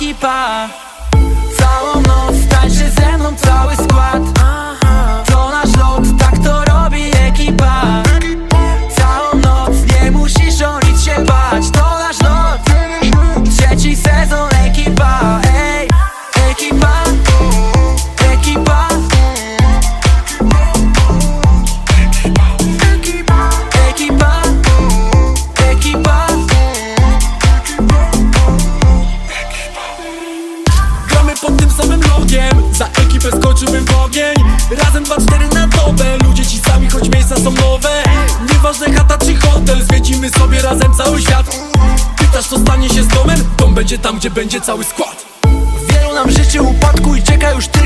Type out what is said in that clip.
踢吧。Za ekipę skoczyłbym w ogień. Razem 2-4 na dobę. Ludzie ci sami, choć miejsca są nowe. Nieważne chata czy hotel Zwiedzimy sobie razem cały świat. Pytasz co stanie się z domem? Dom będzie tam, gdzie będzie cały skład. Wielu nam życzy upadku i czeka już dramę